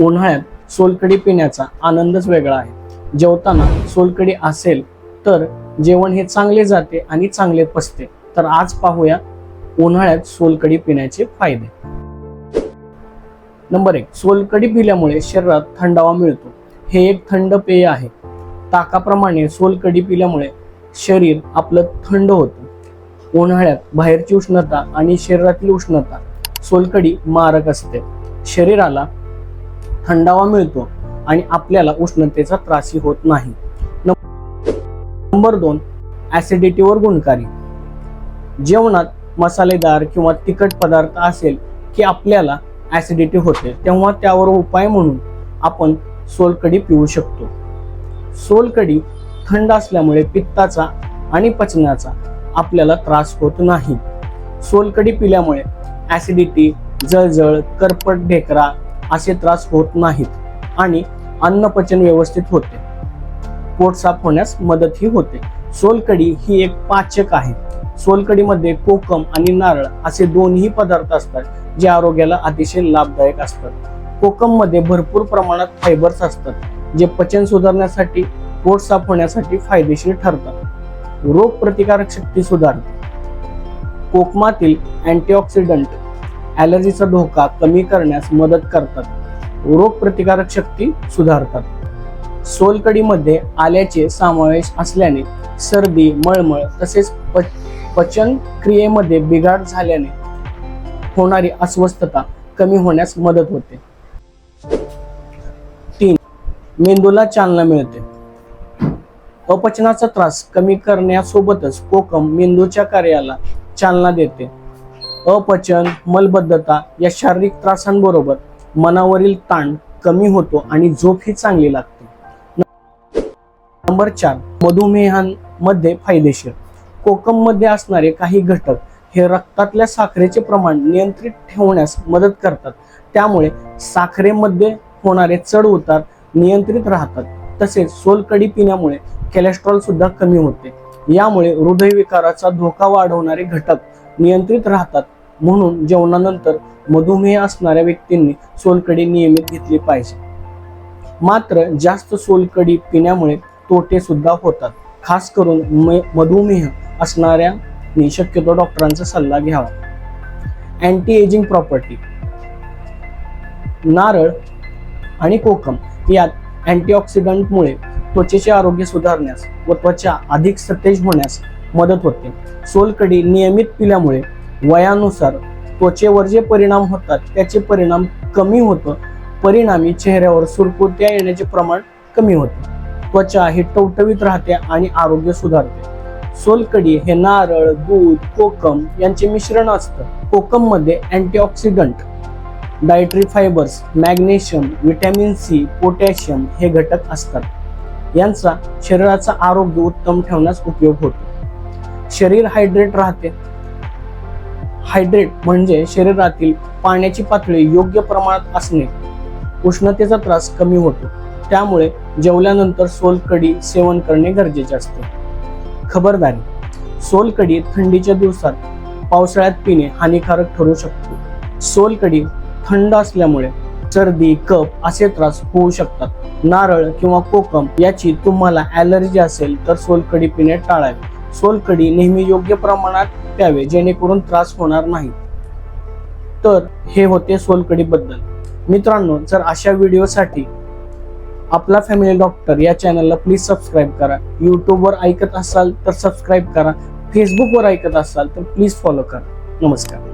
उन्हाळ्यात सोलकडी पिण्याचा आनंदच वेगळा आहे. जेवताना सोलकडी असेल तर जेवण हे चांगले जाते आणि चांगले पसते तर आज पाहूया उन्हाळ्यात सोलकडी पिण्याचे फायदे. नंबर एक सोलकडी पिल्यामुळे शरीरात थंडावा मिळतो. हे एक थंड पेय आहे. ताकाप्रमाणे सोलकडी पिल्यामुळे शरीर आपलं थंड होतं. उन्हाळ्यात बाहेरची उष्णता आणि शरीरातील उष्णता सोलकडी मारक असते. शरीराला थंडावा मिळतो आणि आपल्याला उष्णतेचा त्रासही होत नाही. नंबर दोन ऍसिडिटीवर गुणकारी. जेवणात मसालेदार किंवा तिखट पदार्थ असेल की आपल्याला ऍसिडिटी होते तेव्हा त्यावर उपाय म्हणून आपण सोलकडी पिऊ शकतो. सोलकडी थंड असल्यामुळे पित्ताचा आणि पचनाचा आपल्याला त्रास होत नाही. सोलकडी पिल्यामुळे ऍसिडिटी जळजळ करपट ढेकरा असे त्रास होत नाहीत आणि अन्नपचन व्यवस्थित होते. पोट साफ होण्यास मदतही होते. सोलकडी ही एक पाचक आहे. सोलकडीमध्ये कोकम आणि नारळ असे दोन्ही पदार्थ असतात जे आरोग्याला अतिशय लाभदायक असतात. कोकममध्ये भरपूर प्रमाणात फायबर्स असतात जे पचन सुधारण्यासाठी पोट साफ होण्यासाठी फायदेशीर ठरतात. रोग प्रतिकारक शक्ती सुधारते. कोकमातील अँटीऑक्सिडंट ॲलर्जीचा धोका कमी करण्यास मदत करतात. रोगप्रतिकारक शक्ती सुधारतात. सोलकडीमध्ये आल्याचे समावेश असल्याने सर्दी मळमळ तसेच पचन क्रियेमध्ये बिघाड झाल्याने होणारी अस्वस्थता कमी होण्यास मदत होते. तीन मेंदूला चालना मिळते. अपचनाचा त्रास कमी करण्यासोबतच कोकम मेंदूच्या कार्याला चालना देते. अपचन मलबद्धता या शारीरिक त्रासांबरोबर मनावरील ताण कमी होतो आणि झोप ही चांगली लागते. नंबर चार मधुमेहांमध्ये फायदेशीर. कोकममध्ये असणारे काही घटक हे रक्तातल्या साखरेचे प्रमाण नियंत्रित ठेवण्यास मदत करतात. त्यामुळे साखरेमध्ये होणारे चढ उतार नियंत्रित राहतात. तसेच सोलकडी पिण्यामुळे कॅलेस्ट्रॉल सुद्धा कमी होते. यामुळे हृदयविकाराचा धोका वाढवणारे घटक नियंत्रित राहतात. म्हणून जेवणानंतर मधुमेह असणाऱ्या व्यक्तींनी सोलकडी नियमित घेतली पाहिजे. मात्र जास्त सोलकडी पिण्यामुळे तोटे सुद्धा होतात. खास करून मधुमेह असणाऱ्यांनी शक्यतो डॉक्टरांचा सल्ला घ्यावा. Anti ageing property. नारळ आणि कोकम यात अँटीऑक्सिडंटमुळे त्वचेचे आरोग्य सुधारण्यास व त्वचा अधिक सतेज होण्यास मदत होते. सोलकडी नियमित पिल्यामुळे वयानुसार त्वचेवर जे परिणाम होतात त्याचे परिणाम कमी होतं. परिणामी चेहऱ्यावर सुरकुत्या येण्याचे प्रमाण कमी होते. त्वचा ही टवटवीत राहते आणि आरोग्य सुधारते. सोलकडी हे नारळ दूध कोकम यांचे मिश्रण असतं. कोकममध्ये antioxidant dietary fibres magnesium vitamin C potassium हे घटक असतात. यांचा शरीराचा आरोग्य उत्तम ठेवण्यास उपयोग होतो. शरीर हायड्रेट राहते. हायड्रेट म्हणजे शरीरातील पाण्याची पातळी योग्य प्रमाणात असणे. उष्णतेचा त्रास कमी होतो. त्यामुळे जेवल्यानंतर सोलकडी सेवन करणे गरजेचे असते. खबरदारी. सोलकडी थंडीच्या दिवसात पावसाळ्यात पिणे हानिकारक ठरू शकते. सोलकडी थंड असल्यामुळे सर्दी कप असे त्रास होऊ शकतात. नारळ किंवा कोकम याची तुम्हाला ॲलर्जी असेल तर सोलकडी पिणे टाळावे. सोलकडी नेहमी योग्य प्रमाणात प्यावे जेणेकरून त्रास होणार नाही. तर हे होते सोलकडीबद्दल मित्रांनो जर अशा व्हिडिओसाठी आपला फॅमिली डॉक्टर या चॅनलला प्लीज सबस्क्राईब करा. यूट्यूबवर ऐकत असाल तर सबस्क्राईब करा. फेसबुकवर ऐकत असाल तर प्लीज फॉलो करा. नमस्कार.